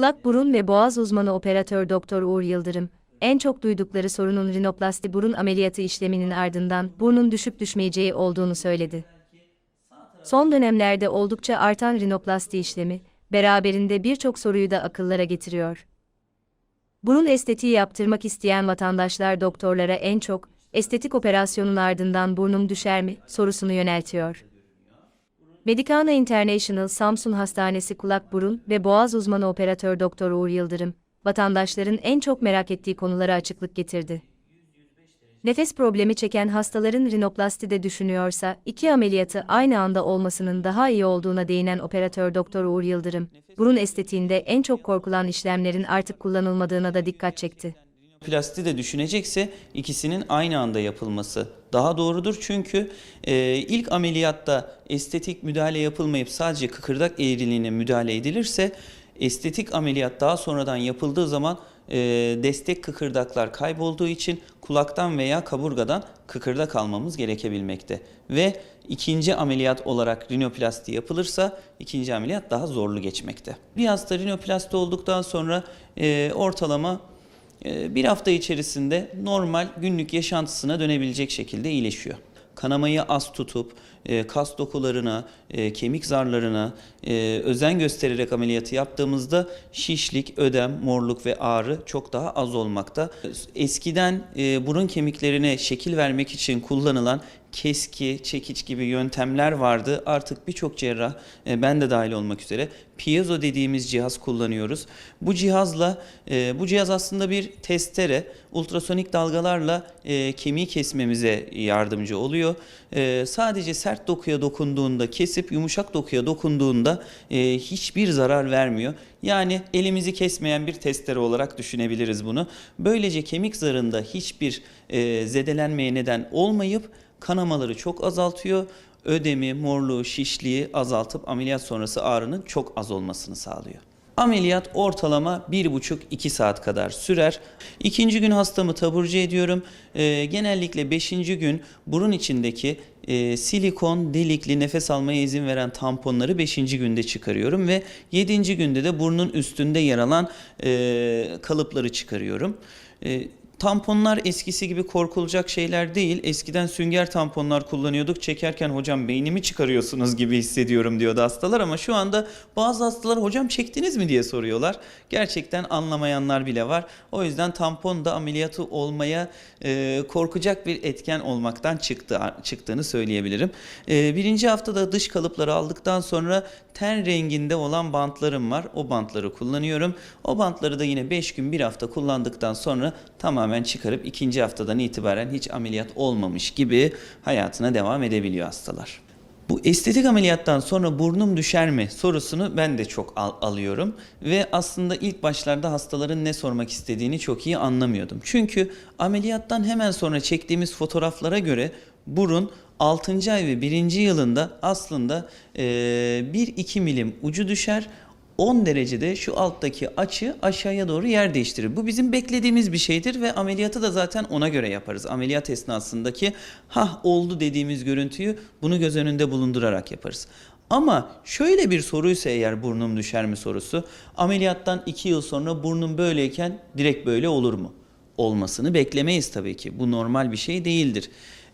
Kulak, burun ve boğaz uzmanı operatör Doktor Uğur Yıldırım, en çok duydukları sorunun rinoplasti burun ameliyatı işleminin ardından burnun düşüp düşmeyeceği olduğunu söyledi. Son dönemlerde oldukça artan rinoplasti işlemi, beraberinde birçok soruyu da akıllara getiriyor. Burun estetiği yaptırmak isteyen vatandaşlar doktorlara en çok, estetik operasyonun ardından burnum düşer mi, sorusunu yöneltiyor. Medicana International Samsun Hastanesi kulak burun ve boğaz uzmanı operatör Doktor Uğur Yıldırım, vatandaşların en çok merak ettiği konulara açıklık getirdi. Nefes problemi çeken hastaların rinoplasti de düşünüyorsa, iki ameliyatı aynı anda olmasının daha iyi olduğuna değinen operatör Doktor Uğur Yıldırım, burun estetiğinde en çok korkulan işlemlerin artık kullanılmadığına da dikkat çekti. Plasti de düşünecekse ikisinin aynı anda yapılması daha doğrudur. Çünkü e, ilk ameliyatta estetik müdahale yapılmayıp sadece kıkırdak eğriliğine müdahale edilirse estetik ameliyat daha sonradan yapıldığı zaman e, destek kıkırdaklar kaybolduğu için kulaktan veya kaburgadan kıkırdak almamız gerekebilmekte. Ve ikinci ameliyat olarak rinoplasti yapılırsa ikinci ameliyat daha zorlu geçmekte. Bir hasta rinoplasti olduktan sonra e, ortalama bir hafta içerisinde normal günlük yaşantısına dönebilecek şekilde iyileşiyor. Kanamayı az tutup e, kas dokularına, e, kemik zarlarına e, özen göstererek ameliyatı yaptığımızda şişlik, ödem, morluk ve ağrı çok daha az olmakta. Eskiden burun kemiklerine şekil vermek için kullanılan keski, çekiç gibi yöntemler vardı. Artık birçok cerrah, e, ben de dahil olmak üzere piezo dediğimiz cihaz kullanıyoruz. Bu cihazla, e, bu cihaz aslında bir testere, ultrasonik dalgalarla e, kemiği kesmemize yardımcı oluyor. Sadece sert dokuya dokunduğunda kesip yumuşak dokuya dokunduğunda hiçbir zarar vermiyor. Yani elimizi kesmeyen bir testere olarak düşünebiliriz bunu. Böylece kemik zarında hiçbir zedelenmeye neden olmayıp kanamaları çok azaltıyor. Ödemi, morluğu, şişliği azaltıp ameliyat sonrası ağrının çok az olmasını sağlıyor. Ameliyat ortalama 1,5-2 saat kadar sürer. İkinci gün hastamı taburcu ediyorum. Ee, genellikle 5. gün burun içindeki e, silikon delikli nefes almaya izin veren tamponları 5. günde çıkarıyorum ve 7. günde de burnun üstünde yer alan e, kalıpları çıkarıyorum. E, Tamponlar eskisi gibi korkulacak şeyler değil. Eskiden sünger tamponlar kullanıyorduk. Çekerken hocam beynimi çıkarıyorsunuz gibi hissediyorum diyordu hastalar ama şu anda bazı hastalar hocam çektiniz mi diye soruyorlar. Gerçekten anlamayanlar bile var. O yüzden tampon da ameliyatı olmaya e, korkacak bir etken olmaktan çıktı çıktığını söyleyebilirim. E, birinci haftada dış kalıpları aldıktan sonra ten renginde olan bantlarım var. O bantları kullanıyorum. O bantları da yine 5 gün 1 hafta kullandıktan sonra tamamen çıkarıp ikinci haftadan itibaren hiç ameliyat olmamış gibi hayatına devam edebiliyor hastalar. Bu estetik ameliyattan sonra burnum düşer mi sorusunu ben de çok al- alıyorum ve aslında ilk başlarda hastaların ne sormak istediğini çok iyi anlamıyordum. Çünkü ameliyattan hemen sonra çektiğimiz fotoğraflara göre burun 6. ay ve 1. yılında aslında e, 1-2 milim ucu düşer. 10 derecede şu alttaki açı aşağıya doğru yer değiştirir. Bu bizim beklediğimiz bir şeydir ve ameliyatı da zaten ona göre yaparız. Ameliyat esnasındaki ha oldu dediğimiz görüntüyü bunu göz önünde bulundurarak yaparız. Ama şöyle bir soruysa eğer burnum düşer mi sorusu ameliyattan 2 yıl sonra burnum böyleyken direkt böyle olur mu? Olmasını beklemeyiz tabii ki. Bu normal bir şey değildir.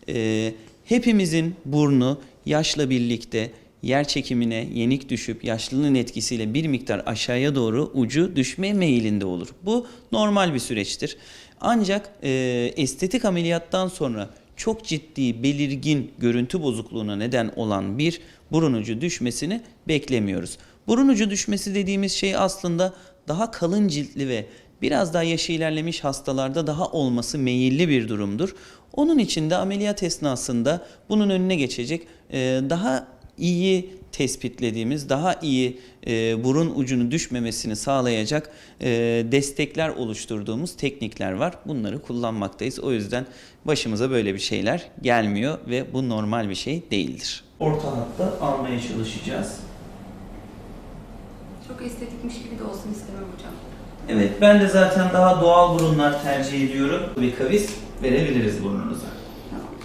Ee, hepimizin burnu yaşla birlikte yer çekimine yenik düşüp yaşlılığın etkisiyle bir miktar aşağıya doğru ucu düşme meyilinde olur. Bu normal bir süreçtir. Ancak e, estetik ameliyattan sonra çok ciddi belirgin görüntü bozukluğuna neden olan bir burun ucu düşmesini beklemiyoruz. Burun ucu düşmesi dediğimiz şey aslında daha kalın ciltli ve biraz daha yaşı ilerlemiş hastalarda daha olması meyilli bir durumdur. Onun için de ameliyat esnasında bunun önüne geçecek e, daha iyi tespitlediğimiz, daha iyi e, burun ucunu düşmemesini sağlayacak e, destekler oluşturduğumuz teknikler var. Bunları kullanmaktayız. O yüzden başımıza böyle bir şeyler gelmiyor ve bu normal bir şey değildir. Orta hatta almaya çalışacağız. Çok estetikmiş gibi de olsun istemem hocam. Evet ben de zaten daha doğal burunlar tercih ediyorum. Bir kavis verebiliriz burnunuza.